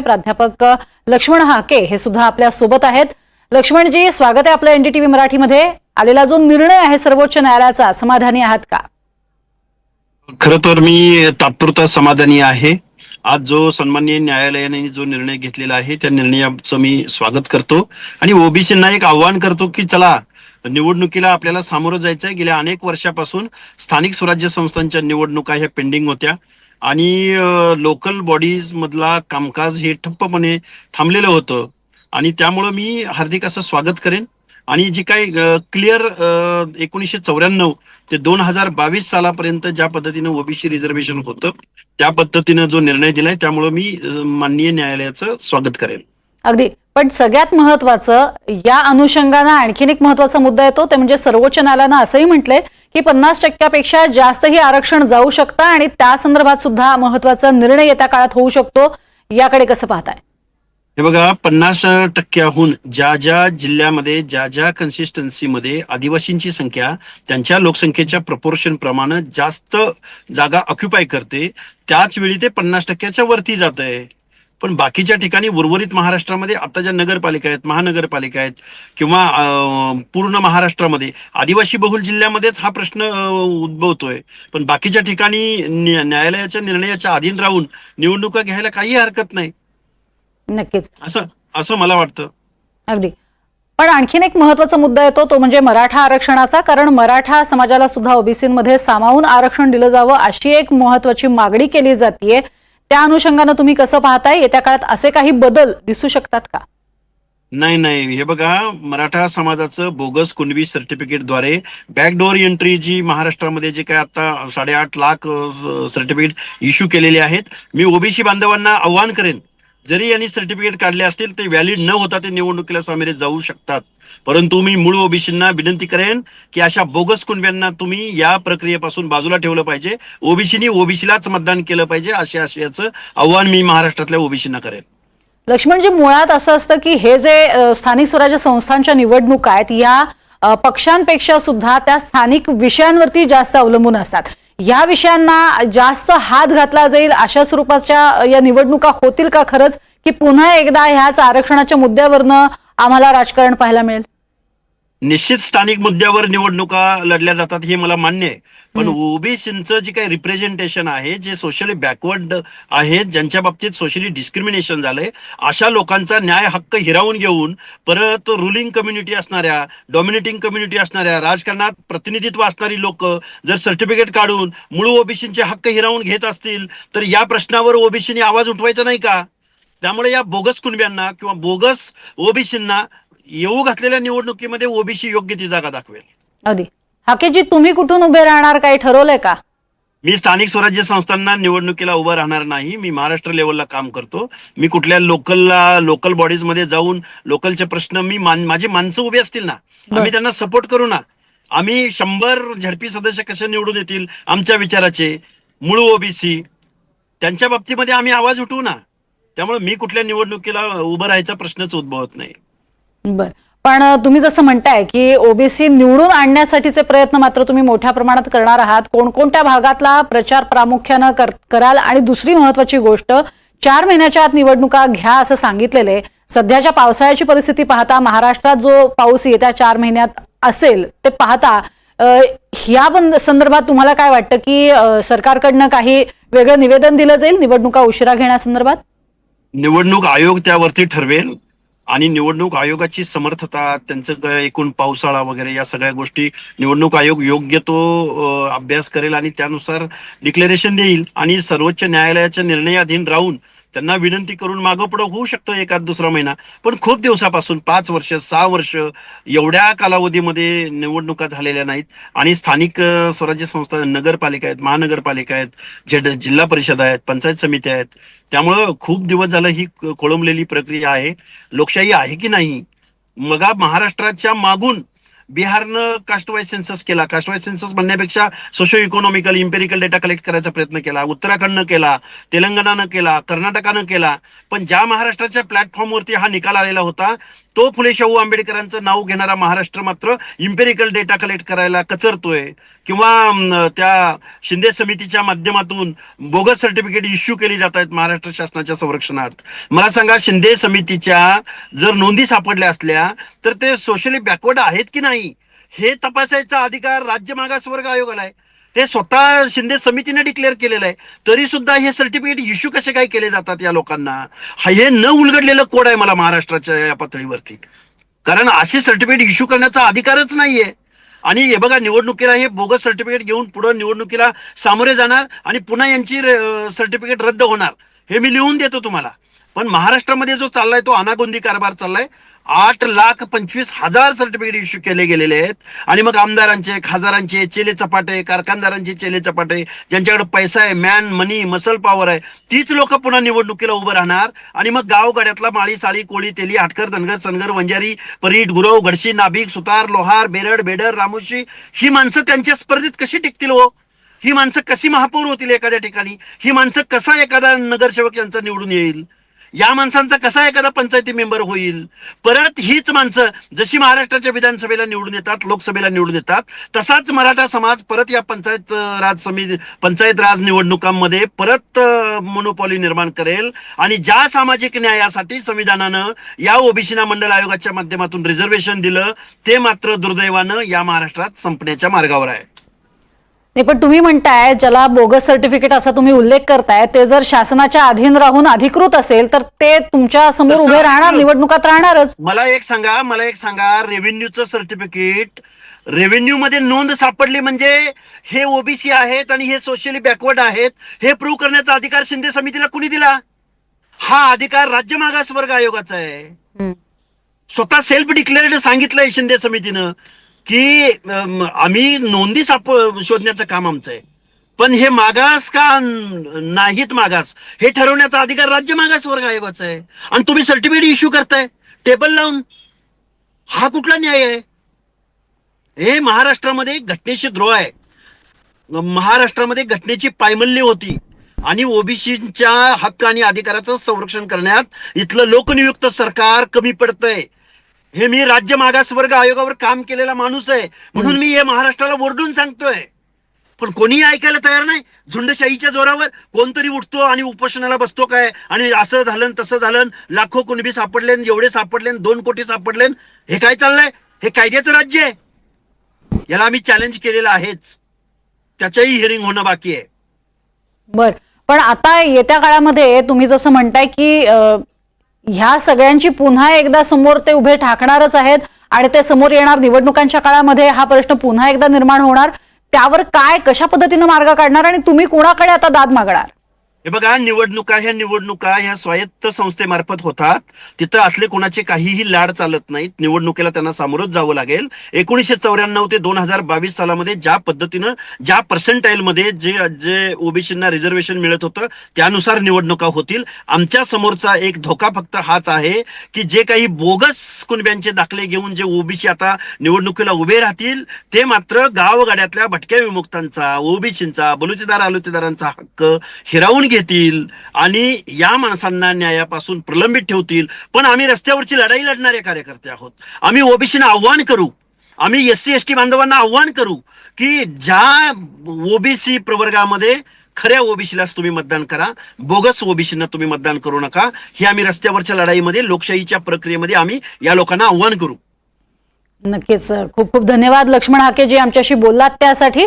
प्राध्यापक लक्ष्मण हाके हे सुद्धा आपल्यासोबत आहेत. लक्ष्मणजी स्वागत आहे आपल्या एनडीटीव्ही मराठीमध्ये. आलेला जो निर्णय आहे सर्वोच्च न्यायालयाचा समाधानी आहात का? खर तर मी तात्पुरता समाधानी आहे. आज जो सन्माननीय न्यायालयाने जो निर्णय घेतलेला आहे त्या निर्णयाचं मी स्वागत करतो. आणि ओबीसींना एक आव्हान करतो की चला निवडणुकीला आपल्याला सामोरं जायचं आहे गेल्या अनेक वर्षापासून स्थानिक स्वराज्य संस्थांच्या निवडणुका ह्या पेंडिंग होत्या. आणि लोकल बॉडीज मधला कामकाज हे ठप्पपणे थांबलेलं होतं. आणि त्यामुळं मी हार्दिक असं स्वागत करेन. आणि जी काही क्लिअर एकोणीसशे चौऱ्याण्णव ते दोन हजार बावीस सालापर्यंत ज्या पद्धतीनं ओबीसी रिझर्वेशन होतं त्या पद्धतीनं जो निर्णय दिलाय त्यामुळं मी माननीय न्यायालयाचं स्वागत करेन. अगदी. पण सगळ्यात महत्वाचं या अनुषंगानं आणखीन एक महत्त्वाचा मुद्दा येतो ते म्हणजे सर्वोच्च न्यायालयानं असंही म्हटलंय की पन्नास टक्क्यापेक्षा जास्तही आरक्षण जाऊ शकतं आणि त्या संदर्भात सुद्धा महत्त्वाचा निर्णय येत्या काळात होऊ शकतो याकडे कसं पाहताय? हे बघा पन्नास टक्क्याहून ज्या ज्या जिल्ह्यामध्ये ज्या ज्या कन्सिस्टन्सीमध्ये आदिवासींची संख्या त्यांच्या लोकसंख्येच्या प्रपोर्शन प्रमाणे जास्त जागा ऑक्युपाय करते त्याच वेळी ते पन्नास टक्क्याच्या वरती जात आहे पण बाकीच्या ठिकाणी उर्वरित महाराष्ट्रामध्ये आता ज्या नगरपालिका आहेत महानगरपालिका आहेत किंवा पूर्ण महाराष्ट्रामध्ये आदिवासी बहुल जिल्ह्यामध्येच हा प्रश्न उद्भवतोय. पण बाकीच्या ठिकाणी न्या- न्यायालयाच्या निर्णयाच्या अधीन राहून निवडणुका घ्यायला काही हरकत नाही. नक्कीच. असं असं मला वाटतं. अगदी. पण आणखीन एक महत्त्वाचा मुद्दा येतो तो म्हणजे मराठा आरक्षणाचा कारण मराठा समाजाला सुद्धा ओबीसीमध्ये सामावून आरक्षण दिलं जावं अशी एक महत्वाची मागणी केली जाते त्या अनुषंगानं तुम्ही कसं पाहताय? येत्या काळात असे काही बदल दिसू शकतात का? नाही नाही. हे बघा मराठा समाजाचं बोगस कुणबी सर्टिफिकेटद्वारे बॅकडोअर एंट्री जी महाराष्ट्रामध्ये जे काय आता साडेआठ लाख सर्टिफिकेट इश्यू केलेले आहेत. मी ओबीसी बांधवांना आव्हान करेन जरी यांनी सर्टिफिकेट काढले असतील ते व्हॅलिड न होता ते निवडणुकीला सामोरे जाऊ शकतात. परंतु मी मूळ ओबीसींना विनंती करेन की अशा बोगस कुणब्यांना तुम्ही या प्रक्रियेपासून बाजूला ठेवलं पाहिजे. ओबीसीनी ओबीसीलाच मतदान केलं पाहिजे अशा आशयाचं आव्हान मी महाराष्ट्रातल्या ओबीसींना करेन. लक्ष्मणजी मुळात असं असतं की हे जे स्थानिक स्वराज्य संस्थांच्या निवडणुका आहेत या पक्षांपेक्षा सुद्धा त्या स्थानिक विषयांवरती जास्त अवलंबून असतात. या विषयांना जास्त हात घातला जाईल अशा स्वरूपाच्या या निवडणुका होतील का खरंच? की पुन्हा एकदा ह्याच आरक्षणाच्या मुद्द्यावरनं आम्हाला राजकारण पाहायला मिळेल? निश्चित स्थानिक मुद्द्यावर निवडणुका लढल्या जातात हे मला मान्य आहे. पण ओबीसीचं जे काही रिप्रेझेंटेशन आहे जे सोशली बॅकवर्ड आहेत ज्यांच्या बाबतीत सोशली डिस्क्रिमिनेशन झालंय अशा लोकांचा न्याय हक्क हिरावून घेऊन परत रुलिंग कम्युनिटी असणाऱ्या डॉमिनेटिंग कम्युनिटी असणाऱ्या राजकारणात प्रतिनिधित्व असणारी लोक जर सर्टिफिकेट काढून मूळ ओबीसीचे हक्क हिरावून घेत असतील तर या प्रश्नावर ओबीसीने आवाज उठवायचा नाही का? त्यामुळे या बोगस कुणब्यांना किंवा बोगस ओबीसींना येऊ घातलेल्या निवडणुकीमध्ये ओबीसी योग्य ती जागा दाखवेल. अगदी. हाकेजी तुम्ही कुठून उभे राहणार? काही ठरवलंय का? मी स्थानिक स्वराज्य संस्थांना निवडणुकीला उभं राहणार नाही. मी महाराष्ट्र लेवलला काम करतो. मी कुठल्या लोकलला लोकल बॉडीजमध्ये जाऊन लोकलचे प्रश्न मी माझी माणसं उभी असतील ना आम्ही त्यांना सपोर्ट करू ना. आम्ही शंभर झडपी सदस्य कसे निवडून येतील आमच्या विचाराचे मूळ ओबीसी त्यांच्या बाबतीमध्ये आम्ही आवाज उठवू ना. त्यामुळे मी कुठल्या निवडणुकीला उभं राहायचा प्रश्नच उद्भवत नाही. बर. पण तुम्ही जसं म्हणताय की ओबीसी निवडून आणण्यासाठीचे प्रयत्न मात्र तुम्ही मोठ्या प्रमाणात करणार आहात. कोणकोणत्या भागातला प्रचार प्रामुख्यानं कर- कराल? आणि दुसरी महत्वाची गोष्ट चार महिन्याच्या आत निवडणुका घ्या असं सांगितलेले. सध्याच्या पावसाळ्याची परिस्थिती पाहता महाराष्ट्रात जो पाऊस येत्या चार महिन्यात असेल ते पाहता ह्या संदर्भात तुम्हाला काय वाटतं की सरकारकडनं काही वेगळं निवेदन दिलं जाईल निवडणुका उशिरा घेण्यासंदर्भात? निवडणूक आयोग त्यावरती ठरवेल. आणि निवडणूक आयोगाची समर्थता त्यांचं एकूण पावसाळा वगैरे या सगळ्या गोष्टी निवडणूक आयोग योग्य तो अभ्यास करेल आणि त्यानुसार डिक्लेरेशन देईल. आणि सर्वोच्च न्यायालयाच्या निर्णयाधीन राहून त्यांना विनंती करून मागं पुढं होऊ शकतो एखाद दुसरा महिना. पण खूप दिवसापासून पाच वर्ष सहा वर्ष एवढ्या कालावधीमध्ये निवडणुका झालेल्या नाहीत. आणि स्थानिक स्वराज्य संस्था नगरपालिका आहेत महानगरपालिका आहेत जे जिल्हा परिषद आहेत पंचायत समिती आहेत. त्यामुळं खूप दिवस झालं ही खोळंबलेली प्रक्रिया आहे. लोकशाही आहे की नाही? मग महाराष्ट्राच्या मागून बिहारनं कास्टवाईज सेन्सस केला. कास्टवाईज सेन्सस म्हणण्यापेक्षा socio economical empirical data collect करायचा प्रयत्न केला. उत्तराखंडनं केला तेलंगणानं केला कर्नाटकानं केला. पण ज्या महाराष्ट्राच्या प्लॅटफॉर्मवरती हा निकाल आलेला होता तो फुले शाहू आंबेडकरांचं नाव घेणारा महाराष्ट्र मात्र इम्पेरिकल डेटा कलेक्ट करायला कचरतोय. किंवा त्या शिंदे समितीच्या माध्यमातून बोगस सर्टिफिकेट इश्यू केली जात आहेत महाराष्ट्र शासनाच्या संरक्षणात. मला सांगा शिंदे समितीच्या जर नोंदी सापडल्या असल्या तर ते सोशली बॅकवर्ड आहेत की नाही? हे तपासायचा अधिकार राज्य मागासवर्ग आयोगाला आहे. हे स्वतः शिंदे समितीने डिक्लेअर केलेलं आहे. तरी सुद्धा हे सर्टिफिकेट इश्यू कसे काय केले जातात या लोकांना? हा हे न उलगडलेलं कोड आहे मला महाराष्ट्राच्या या पातळीवरती. कारण असे सर्टिफिकेट इश्यू करण्याचा अधिकारच नाहीये. आणि हे बघा निवडणुकीला हे बोगस सर्टिफिकेट घेऊन पुढे निवडणुकीला सामोरे जाणार आणि पुन्हा यांची सर्टिफिकेट रद्द होणार. हे मी लिहून देतो तुम्हाला. पण महाराष्ट्रामध्ये जो चाललाय तो अनागोंदी कारभार चाललाय. आठ लाख पंचवीस हजार सर्टिफिकेट इश्यू केले गेलेले आहेत. आणि मग आमदारांचे खासदारांचे चेले चपाटे कारखानदारांचे चेले चपाटे ज्यांच्याकडे पैसा आहे मॅन मनी मसल पॉवर आहे तीच लोक पुन्हा निवडणुकीला उभं राहणार. आणि मग गावगाड्यातला माळी साळी कोळी तेली हाटकर धनगर सनगर वंजारी परीट गुरव गडशी नाभिक सुतार लोहार बेरड बेडर रामोशी ही माणसं त्यांच्या स्पर्धेत कशी टिकतील हो? ही माणसं कशी महापौर होतील एखाद्या ठिकाणी? ही माणसं कसा एखादा नगरसेवक यांचा निवडून येईल? या माणसांचा कसा एखादा पंचायती मेंबर होईल? परत हीच माणसं जशी महाराष्ट्राच्या विधानसभेला निवडून येतात लोकसभेला निवडून येतात तसाच मराठा समाज परत या पंचायत राज समिती पंचायत राज निवडणुकांमध्ये परत मोनोपॉली निर्माण करेल आणि ज्या सामाजिक न्यायासाठी संविधानानं या ओबीसीना मंडळ आयोगाच्या माध्यमातून रिझर्वेशन दिलं ते मात्र दुर्दैवानं या महाराष्ट्रात संपण्याच्या मार्गावर आहे. नाही पण तुम्ही म्हणताय ज्याला बोगस सर्टिफिकेट असा तुम्ही उल्लेख करताय ते जर शासनाच्या अधीन राहून अधिकृत असेल तर ते तुमच्यासमोर उभे राहणार. निवडणुकात राहणारच मला एक सांगा मला एक सांगा रेव्हेन्यूचं सर्टिफिकेट रेव्हेन्यू मध्ये नोंद सापडली म्हणजे हे ओबीसी आहेत आणि हे सोशली बॅकवर्ड आहेत हे प्रूव्ह करण्याचा अधिकार शिंदे समितीला कुणी दिला हा अधिकार राज्य मागास वर्ग आयोगाचा आहे. स्वतः सेल्फ डिक्लेअर्ड सांगितलंय शिंदे समितीनं की आम्ही नोंदी साप शोधण्याचं काम आमचं आहे. पण हे मागास का नाहीत मागास? हे ठरवण्याचा अधिकार राज्य मागास वर्ग आयोगाचा आहे. आणि तुम्ही सर्टिफिकेट इश्यू करताय. टेबल लावून. हा कुठला न्याय आहे? हे महाराष्ट्रामध्ये घटनेशी द्रोह आहे. महाराष्ट्रामध्ये घटनेची पायमल्ली होती. आणि ओबीसीच्या हक्क आणि अधिकाराचं संरक्षण करण्यात इथलं लोकनियुक्त सरकार कमी पडतंय. हे मी राज्य मागासवर्ग आयोगावर काम केलेला माणूस आहे. म्हणून मी हे महाराष्ट्राला ओरडून सांगतोय. पण कोणीही ऐकायला तयार नाही. झुंडशाहीच्या जोरावर कोणतरी उठतो आणि उपोषणाला बसतो काय? आणि असं झालं तसं झालं लाखो कुणबी सापडले एवढे सापडले दोन कोटी सापडले हे काय चाललंय? हे कायद्याचं राज्य आहे. याला आम्ही चॅलेंज केलेलं आहेच. त्याच्याही हिअरिंग होणं बाकी आहे. बर. पण आता येत्या काळामध्ये तुम्ही जसं म्हणताय की ह्या सगळ्यांची पुन्हा एकदा समोर ते उभे ठाकणारच आहेत आणि ते समोर येणार निवडणुकांच्या काळामध्ये हा प्रश्न पुन्हा एकदा निर्माण होणार. त्यावर काय कशा पद्धतीनं मार्ग काढणार आणि तुम्ही कोणाकडे आता दाद मागणार? हे बघा निवडणुका ह्या निवडणुका ह्या स्वायत्त संस्थेमार्फत होतात. तिथं असले कोणाचे काहीही लाड चालत नाहीत. निवडणुकीला त्यांना सामोरच जावं लागेल. एकोणीसशे चौऱ्याण्णव ते दोन हजार बावीस सालामध्ये ज्या पद्धतीनं ज्या पर्सेंटाईलमध्ये जे जे ओबीसींना रिझर्वेशन मिळत होतं त्यानुसार निवडणुका होतील. आमच्या समोरचा एक धोका फक्त हाच आहे की जे काही बोगस कुणब्यांचे दाखले घेऊन जे ओबीसी आता निवडणुकीला उभे राहतील ते मात्र गावगाड्यातल्या भटक्या विमुक्तांचा ओबीसींचा बलुतेदार आलुतेदारांचा हक्क हिरावून घेतील आणि या माणसांना न्यायापासून प्रलंबित ठेवतील. पण आम्ही रस्त्यावरची लढाई लढणारे कार्यकर्ते आहोत. आम्ही ओबीसीना आव्हान करू. आम्ही एस सी एस टी बांधवांना आव्हान करू की ज्या ओबीसी प्रवर्गामध्ये खऱ्या ओबीसीलाच तुम्ही मतदान करा बोगस ओबीसीना तुम्ही मतदान करू नका. हे आम्ही रस्त्यावरच्या लढाईमध्ये लोकशाहीच्या प्रक्रियेमध्ये आम्ही या लोकांना आव्हान करू. नक्कीच सर. खूप खूप धन्यवाद. लक्ष्मण हाके जे आमच्याशी बोललात त्यासाठी.